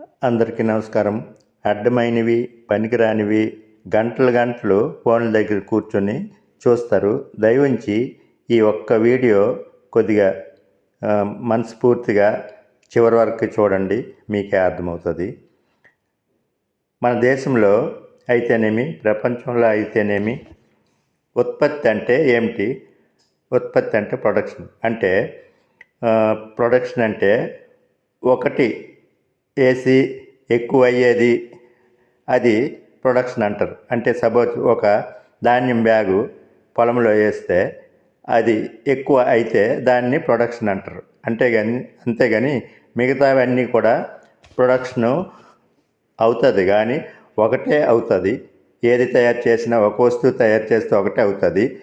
అందరికీ నమస్కారం. అడ్డమైనవి పనికిరానివి గంటలు గంటలు ఫోన్ల దగ్గర కూర్చొని చూస్తారు. దయవుంచి ఈ ఒక్క వీడియో కొద్దిగా మనస్ఫూర్తిగా చివరి వరకు చూడండి. మీకే అర్థమవుతుంది. మన దేశంలో అయితేనేమి ప్రపంచంలో అయితేనేమి ఉత్పత్తి అంటే ఏమిటి? ఉత్పత్తి అంటే ప్రొడక్షన్. అంటే ప్రొడక్షన్ అంటే ఒకటి ఏసీ ఎక్కువ అయ్యేది అది ప్రొడక్షన్ అంటారు. అంటే సపోజ్ ఒక ధాన్యం బ్యాగు పొలంలో వేస్తే అది ఎక్కువ అయితే దాన్ని ప్రొడక్షన్ అంటారు. అంతేగాని అంతేగాని మిగతావన్నీ కూడా ప్రొడక్షను అవుతుంది. కానీ ఒకటే అవుతుంది. ఏది తయారు చేసినా ఒక వస్తువు తయారు చేస్తే ఒకటే అవుతుంది.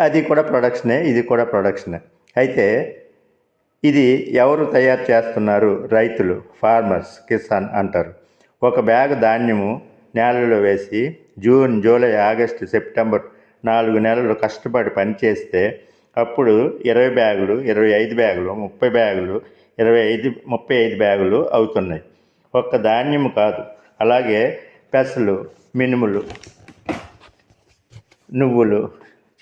అది కూడా ప్రొడక్షనే ఇది కూడా ప్రొడక్షనే. అయితే ఇది ఎవరు తయారు చేస్తున్నారు? రైతులు ఫార్మర్స్ కిసాన్ అంటారు. ఒక బ్యాగ్ ధాన్యము నేలలో వేసి జూన్ జూలై ఆగస్టు సెప్టెంబర్ నాలుగు నెలలు కష్టపడి పనిచేస్తే అప్పుడు ఇరవై బ్యాగులు ఇరవై ఐదు బ్యాగులు ముప్పై బ్యాగులు ఇరవై ఐదు ముప్పై ఐదు బ్యాగులు అవుతున్నాయి. ఒక్క ధాన్యము కాదు అలాగే పెసలు మినుములు నువ్వులు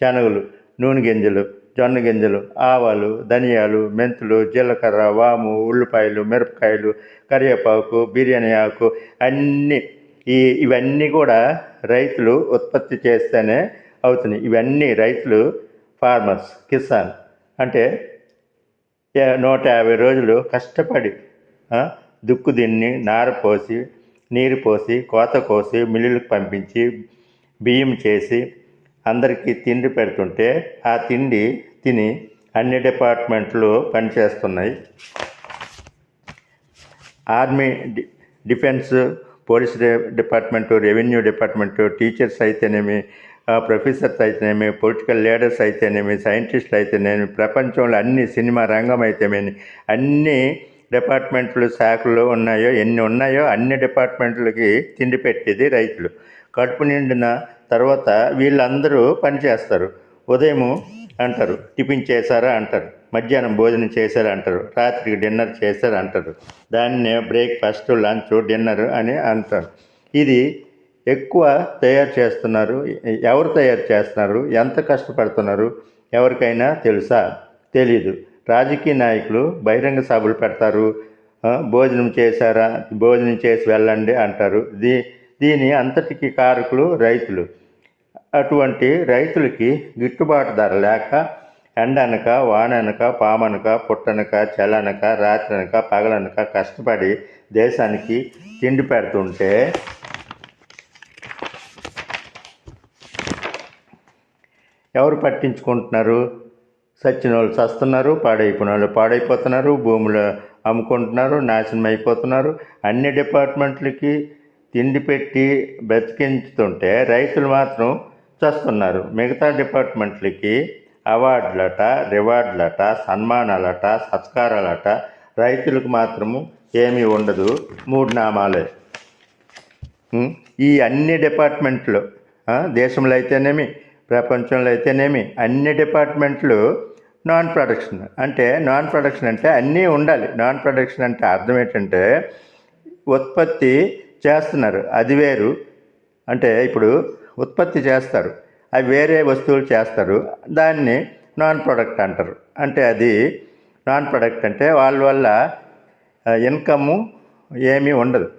శనగలు నూనె గింజలు జొన్న గింజలు ఆవాలు ధనియాలు మెంతులు జీలకర్ర వాము ఉల్లిపాయలు మిరపకాయలు కరివేపాకు బిర్యానీ ఆకు అన్నీ ఈ ఇవన్నీ కూడా రైతులు ఉత్పత్తి చేస్తేనే అవుతున్నాయి. ఇవన్నీ రైతులు ఫార్మర్స్ కిసాన్ అంటే నూట యాభై రోజులు కష్టపడి దుక్కు దిన్ని నార పోసి నీరు పోసి కోత కోసి మిల్లులకు పంపించి బియ్యం చేసి అందరికీ తిండి పెడుతుంటే ఆ తిండి తిని అన్ని డిపార్ట్మెంట్లు పనిచేస్తున్నాయి. Army defence police department revenue department teachers అయితేనేమి ఆ, ప్రొఫెసర్స్ అయితేనేమి పొలిటికల్ లీడర్స్ అయితేనేమి సైంటిస్టులు అయితేనేమి ప్రపంచంలో అన్ని సినిమా రంగం అయితేనేమి అన్ని డిపార్ట్మెంట్లు శాఖలు ఉన్నాయో ఎన్ని ఉన్నాయో అన్ని డిపార్ట్మెంట్లకి తిండి పెట్టేది రైతులు. కడుపు నిండిన తర్వాత వీళ్ళందరూ పనిచేస్తారు ఉదయము అంటారు టిఫిన్ చేశారా అంటారు మధ్యాహ్నం భోజనం చేశారా అంటారు రాత్రికి డిన్నర్ చేశారా అంటారు దాన్నే బ్రేక్ఫాస్ట్ లంచ్ డిన్నర్ అని అంటారు. ఇది ఎక్కువ తయారు చేస్తున్నారు. ఎవరు తయారు చేస్తున్నారు? ఎంత కష్టపడుతున్నారు? ఎవరికైనా తెలుసా? తెలీదు. రాజకీయ నాయకులు బహిరంగ సభలు పెడతారు. భోజనం చేశారా? భోజనం చేసి వెళ్ళండి అంటారు. దీ దీని అంతటికి కారకులు రైతులు. అటువంటి రైతులకి గిట్టుబాటు ధర లేక ఎండనక వాననక పామనక పుట్టనక చలనక రాత్రనక పగలనక కష్టపడి దేశానికి తిండి పెడుతుంటే ఎవరు పట్టించుకుంటున్నారు? సచ్చిన వాళ్ళు చస్తున్నారు పాడైపోయిన వాళ్ళు పాడైపోతున్నారు భూములు అమ్ముకుంటున్నారు నాశనం అయిపోతున్నారు. అన్ని డిపార్ట్మెంట్లకి తిండి పెట్టి బతికించుతుంటే రైతులు మాత్రం చస్తున్నారు. మిగతా డిపార్ట్మెంట్లకి అవార్డులట రివార్డులట సన్మానాలట సత్కారాలట రైతులకు మాత్రము ఏమీ ఉండదు. మూడు నామాలే. ఈ అన్ని డిపార్ట్మెంట్లు దేశంలో అయితేనేమి ప్రపంచంలో అయితేనేమి అన్ని డిపార్ట్మెంట్లు నాన్ ప్రొడక్షన్. అంటే నాన్ ప్రొడక్షన్ అంటే అన్నీ ఉండాలి. నాన్ ప్రొడక్షన్ అంటే అర్థం ఏంటంటే ఉత్పత్తి చేస్తున్నారు. అది వేరు. అంటే ఇప్పుడు ఉత్పత్తి చేస్తారు. అవి వేరే వస్తువులు చేస్తారు. దాన్ని నాన్ ప్రొడక్ట్ అంటారు. అంటే అది నాన్ ప్రొడక్ట్ అంటే వాళ్ళ వల్ల ఇన్కమ్ ఏమీ ఉండదు.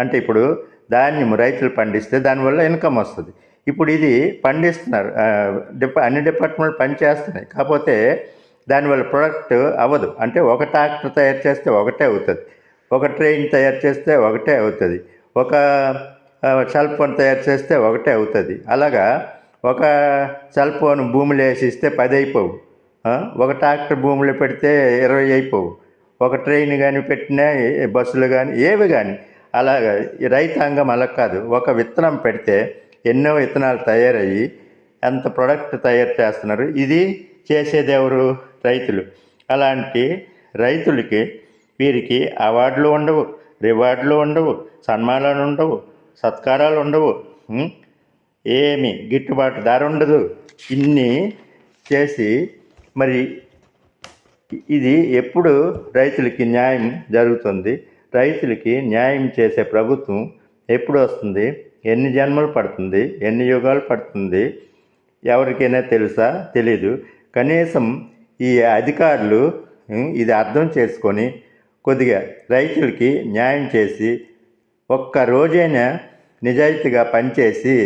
అంటే ఇప్పుడు ధాన్యం రైతులు పండిస్తే దానివల్ల ఇన్కమ్ వస్తుంది. ఇప్పుడు ఇది పండిస్తున్నారు. డిపా డిప అన్ని డిపార్ట్మెంట్లు పనిచేస్తున్నాయి కాకపోతే దానివల్ల ప్రొడక్ట్ అవ్వదు. అంటే ఒక ట్రాక్టర్ తయారు చేస్తే ఒకటే అవుతుంది. ఒక ట్రైన్ తయారు చేస్తే ఒకటే అవుతుంది. ఒక సెల్ ఫోన్ తయారు చేస్తే ఒకటే అవుతుంది. అలాగా ఒక సెల్ ఫోన్ భూమిలో వేసి ఇస్తే పది అయిపోవు. ఒక ట్రాక్టర్ భూమిలో పెడితే ఇరవై అయిపోవు. ఒక ట్రైన్ కానీ పెట్టినా బస్సులు కానీ ఏవి కానీ అలాగా రైతాంగం అలా కాదు. ఒక విత్తనం పెడితే ఎన్నో విత్తనాలు తయారయ్యి ఎంత ప్రొడక్ట్ తయారు చేస్తున్నారు. ఇది చేసేది ఎవరు? రైతులు. అలాంటి రైతులకి వీరికి అవార్డులు ఉండవు. రివార్డులు ఉండవు సన్మానాలు ఉండవు సత్కారాలు ఉండవు ఏమి గిట్టుబాటు ధర ఉండదు. ఇన్ని చేసి మరి ఇది ఎప్పుడు రైతులకి న్యాయం జరుగుతుంది? రైతులకి న్యాయం చేసే ప్రభుత్వం ఎప్పుడు వస్తుంది? ఎన్ని జన్మలు పడుతుంది? ఎన్ని యుగాలు పడుతుంది? ఎవరికైనా తెలుసా? తెలీదు. కనీసం ఈ అధికారులు ఇది అర్థం చేసుకొని కొద్దిగా రైతులకి న్యాయం చేసి ఒక్క రోజైనా నిజాయితీగా పనిచేసి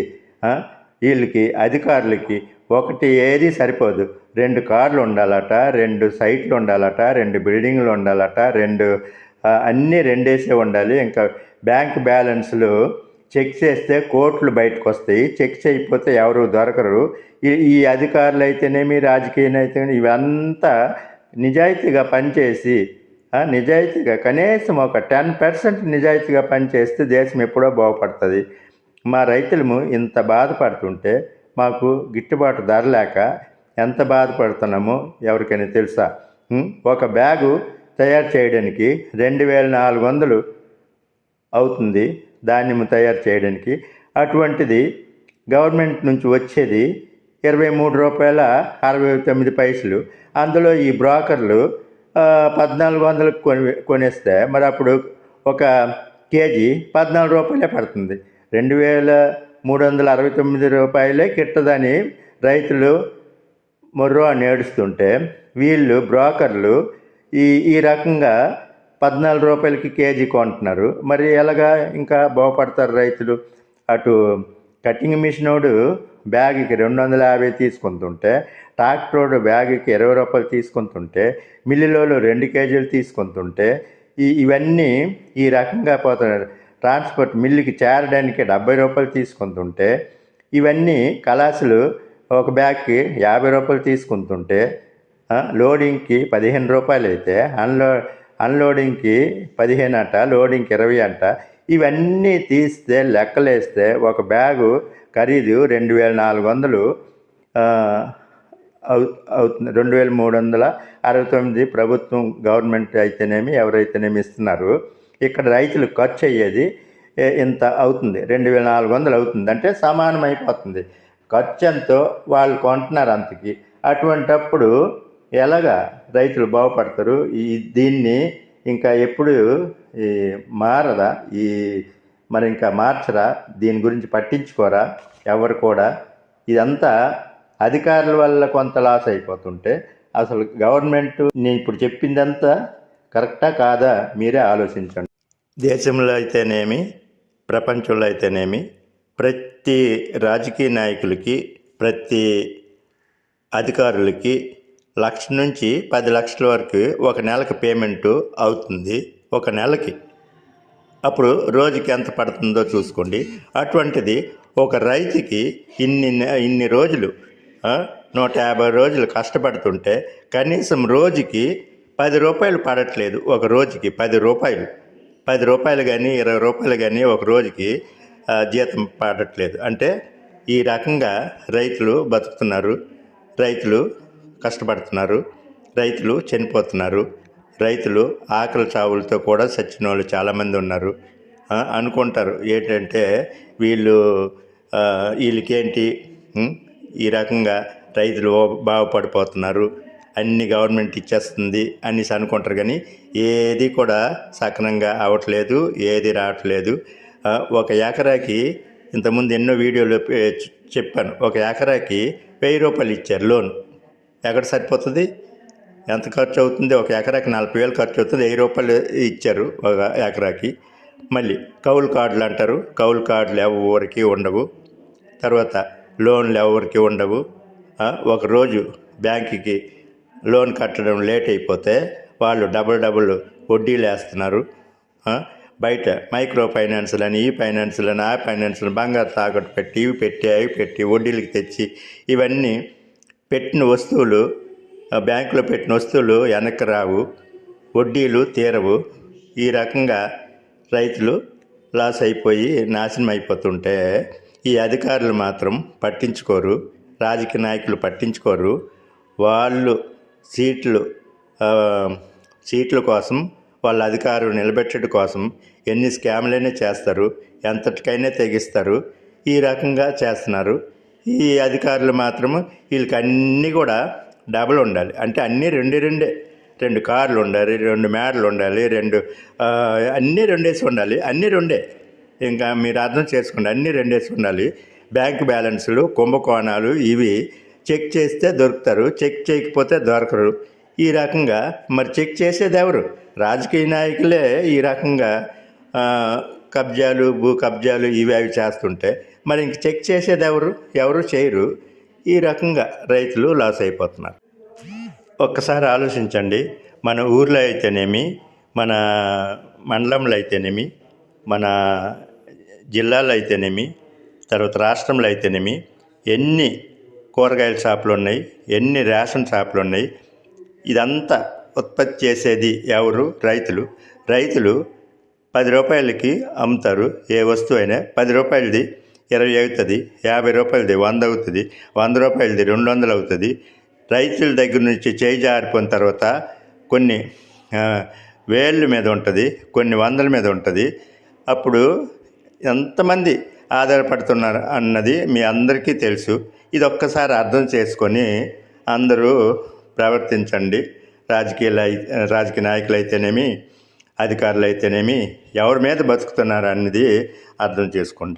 వీళ్ళకి అధికారులకి ఒకటి ఏది సరిపోదు. రెండు కార్లు ఉండాలట రెండు సైట్లు ఉండాలట రెండు బిల్డింగ్లు ఉండాలట రెండు అన్నీ రెండేసే ఉండాలి. ఇంకా బ్యాంక్ బ్యాలెన్స్లు చెక్ చేస్తే కోట్లు బయటకు వస్తాయి చెక్ చేయకపోతే ఎవరు దొరకరు. ఈ ఈ అధికారులు అయితేనేమి రాజకీయ అయితే ఇవంతా నిజాయితీగా పనిచేసి నిజాయితీగా కనీసం ఒక టెన్ పర్సెంట్ నిజాయితీగా పనిచేస్తే దేశం ఎప్పుడో బాగుపడుతుంది. మా రైతులము ఇంత బాధపడుతుంటే మాకు గిట్టుబాటు ధర లేక ఎంత బాధపడుతున్నామో ఎవరికైనా తెలుసా? ఒక బ్యాగు తయారు చేయడానికి రెండు వేల నాలుగు వందలు అవుతుంది ధాన్యం తయారు చేయడానికి. అటువంటిది గవర్నమెంట్ నుంచి వచ్చేది ఇరవై మూడు రూపాయల అరవై తొమ్మిది పైసలు. అందులో ఈ బ్రోకర్లు పద్నాలుగు వందలకు కొని కొనేస్తే మరి అప్పుడు ఒక కేజీ పద్నాలుగు రూపాయలే పడుతుంది. రెండు వేల మూడు వందల అరవై తొమ్మిది రూపాయలే కిట్టదని రైతులు మొర్రో అని ఏడుస్తుంటే వీళ్ళు బ్రోకర్లు ఈ ఈ రకంగా పద్నాలుగు రూపాయలకి కేజీ కొంటున్నారు. మరి ఎలాగా ఇంకా బాగుపడతారు రైతులు? అటు కటింగ్ మిషనోడు బ్యాగ్కి రెండు వందల యాభై తీసుకుంటుంటే ట్రాక్టరోడు బ్యాగ్కి ఇరవై రూపాయలు తీసుకుంటుంటే మిల్లులోలు రెండు కేజీలు తీసుకుంటుంటే ఈ ఇవన్నీ ఈ రకంగా పోతున్నారు. ట్రాన్స్పోర్ట్ మిల్లుకి చేరడానికి డెబ్బై రూపాయలు తీసుకుంటుంటే ఇవన్నీ కలాసులు ఒక బ్యాగ్కి యాభై రూపాయలు తీసుకుంటుంటే లోడింగ్కి పదిహేను రూపాయలు అయితే అన్లో అన్లోడింగ్కి పదిహేను అంట లోడింగ్కి ఇరవై అంట ఇవన్నీ తీస్తే లెక్కలేస్తే ఒక బ్యాగు ఖరీదు రెండు వేల నాలుగు వందలు అవుతుంది. రెండు వేల మూడు వందల అరవై తొమ్మిది ప్రభుత్వం గవర్నమెంట్ అయితేనేమి ఎవరైతేనేమి ఇస్తున్నారు. ఇక్కడ రైతులు ఖర్చు అయ్యేది ఇంత అవుతుంది. రెండు వేల నాలుగు వందలు అవుతుంది. అంటే సమానం అయిపోతుంది ఖర్చు ఎంతో వాళ్ళు కొంటున్నారు అంతకి. అటువంటప్పుడు ఎలాగా రైతులు బాగుపడతారు? ఈ దీన్ని ఇంకా ఎప్పుడు ఈ మారదా? ఈ మరి ఇంకా మార్చరా? దీని గురించి పట్టించుకోరా? ఎవరు కూడా? ఇదంతా అధికారుల వల్ల కొంత లాస్ అయిపోతుంటే అసలు గవర్నమెంట్ నేను ఇప్పుడు చెప్పిందంతా కరెక్టా కాదా మీరే ఆలోచించండి. దేశంలో అయితేనేమి ప్రపంచంలో అయితేనేమి ప్రతి రాజకీయ నాయకులకి ప్రతి అధికారులకి లక్ష నుంచి పది లక్షల వరకు ఒక నెలకి పేమెంటు అవుతుంది ఒక నెలకి. అప్పుడు రోజుకి ఎంత పడుతుందో చూసుకోండి. అటువంటిది ఒక రైతుకి ఇన్ని నె- ఇన్ని రోజులు నూట యాభై రోజులు కష్టపడుతుంటే కనీసం రోజుకి పది రూపాయలు పడట్లేదు ఒక రోజుకి పది రూపాయలు. పది రూపాయలు కానీ ఇరవై రూపాయలు కానీ ఒక రోజుకి జీతం పడట్లేదు. అంటే ఈ రకంగా రైతులు బతుకుతున్నారు. రైతులు కష్టపడుతున్నారు. రైతులు చనిపోతున్నారు. రైతులు ఆకలి చావులతో కూడా చచ్చిన వాళ్ళు చాలామంది ఉన్నారు. అనుకుంటారు. ఏంటంటే వీళ్ళు వీళ్ళకేంటి ఈ రకంగా రైతులు బాగుపడిపోతున్నారు. అన్ని గవర్నమెంట్ ఇచ్చేస్తుంది అనేసి అనుకుంటారు కానీ ఏది కూడా సక్రమంగా అవ్వట్లేదు ఏది రావట్లేదు. ఒక ఎకరాకి ఇంతకుముందు ఎన్నో వీడియోలు చెప్పాను. ఒక ఎకరాకి వెయ్యి రూపాయలు ఇచ్చారు లోన్. ఎక్కడ సరిపోతుంది? ఎంత ఖర్చు అవుతుంది? ఒక ఎకరాకి నలభై వేలు ఖర్చు అవుతుంది వెయ్యి రూపాయలు ఇచ్చారు ఒక ఎకరాకి. మళ్ళీ కౌలు కార్డులు అంటారు. కౌలు కార్డులు ఎవరికి ఉండవు. తర్వాత లోన్లు ఎవరికి ఉండవు. ఒకరోజు బ్యాంకుకి లోన్ కట్టడం లేట్ అయిపోతే వాళ్ళు డబుల్ డబుల్ వడ్డీలు వేస్తున్నారు. బయట మైక్రో ఫైనాన్స్లు అని ఈ ఫైనాన్స్లు అని ఆ ఫైనాన్స్లు బంగారు తాకట్టు పెట్టి ఇవి పెట్టి అవి పెట్టి వడ్డీలకి తెచ్చి ఇవన్నీ పెట్టిన వస్తువులు బ్యాంకులో పెట్టిన వస్తువులు వెనక్కి రావు వడ్డీలు తీరవు. ఈ రకంగా రైతులు లాస్ అయిపోయి నాశనం అయిపోతుంటే ఈ అధికారులు మాత్రం పట్టించుకోరు రాజకీయ నాయకులు పట్టించుకోరు. వాళ్ళు సీట్లు సీట్ల కోసం వాళ్ళ అధికారం నిలబెట్టడం కోసం ఎన్ని స్కామ్లైనా చేస్తారు ఎంతటికైనా తెగిస్తారు ఈ రకంగా చేస్తున్నారు. ఈ అధికారులు మాత్రము వీళ్ళకి అన్నీ కూడా డబల్ ఉండాలి. అంటే అన్నీ రెండే రెండే. రెండు కార్లు ఉండాలి రెండు మేడలు ఉండాలి రెండు అన్నీ రెండేసి ఉండాలి అన్నీ రెండే. ఇంకా మీరు అర్థం చేసుకోండి అన్నీ రెండేసి ఉండాలి బ్యాంక్ బ్యాలెన్స్లు కుంభకోణాలు ఇవి చెక్ చేస్తే దొరుకుతారు చెక్ చేయకపోతే దొరకరు. ఈ రకంగా మరి చెక్ చేసేది ఎవరు? రాజకీయ నాయకులే ఈ రకంగా కబ్జాలు భూ కబ్జాలు ఇవి అవి చేస్తుంటే మరి ఇంక చెక్ చేసేది ఎవరు? ఎవరు చేయరు. ఈ రకంగా రైతులు లాస్ అయిపోతున్నారు. ఒక్కసారి ఆలోచించండి మన ఊర్లో అయితేనేమి మన మండలంలో అయితేనేమి మన జిల్లాలో అయితేనేమి తర్వాత రాష్ట్రంలో అయితేనేమి ఎన్ని కూరగాయల షాపులు ఉన్నాయి ఎన్ని రేషన్ షాపులు ఉన్నాయి ఇదంతా ఉత్పత్తి చేసేది ఎవరు? రైతులు. రైతులు పది రూపాయలకి అమ్ముతారు. ఏ వస్తువు అయినా పది రూపాయలది ఇరవై అవుతుంది యాభై రూపాయలది వంద అవుతుంది వంద రూపాయలది రెండు వందలు అవుతుంది. రైతుల దగ్గర నుంచి చేయి జారిపోయిన తర్వాత కొన్ని వేళ్ళ మీద ఉంటుంది కొన్ని వందల మీద ఉంటుంది. అప్పుడు ఎంతమంది ఆధారపడుతున్నారు అన్నది మీ అందరికీ తెలుసు. ఇది ఒక్కసారి అర్థం చేసుకొని అందరూ ప్రవర్తించండి. రాజకీయ రాజకీయ నాయకులు అయితేనేమి అధికారులు అయితేనేమి ఎవరి మీద బతుకుతున్నారు అన్నది అర్థం చేసుకోండి